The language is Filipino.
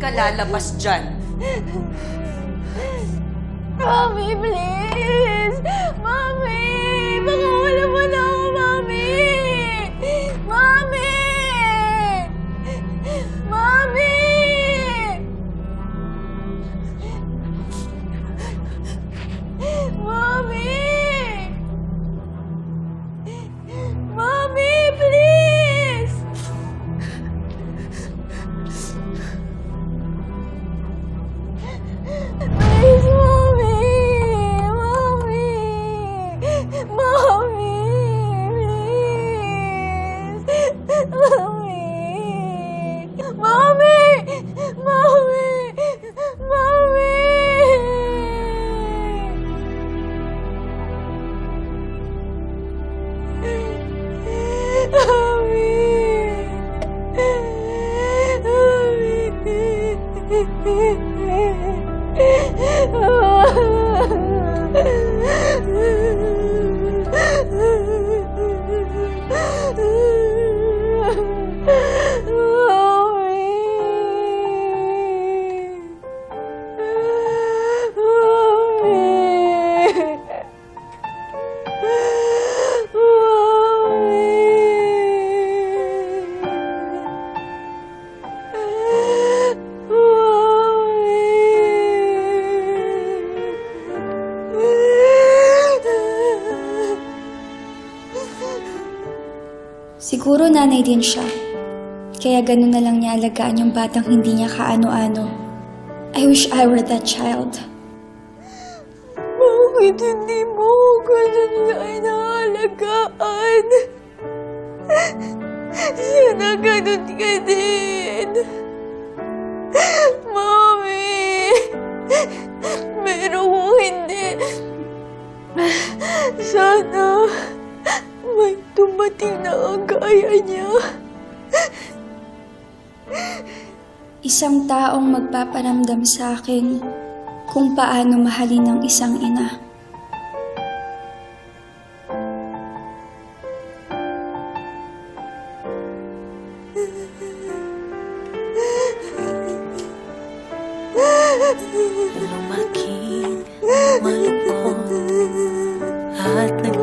lalabas dyan. Mami, please! Mami! Siguro nanay din siya. Kaya ganun na lang niya alagaan yung batang hindi niya kaano-ano. I wish I were that child. Bakit hindi mo ganun na inaalagaan? Sana ganun ka din. Mami! Pero kung hindi, sana may dumating na ang gaya niya. Isang taong magpaparamdam sa akin kung paano mahalin ng isang ina. Lumaking malungkot at nag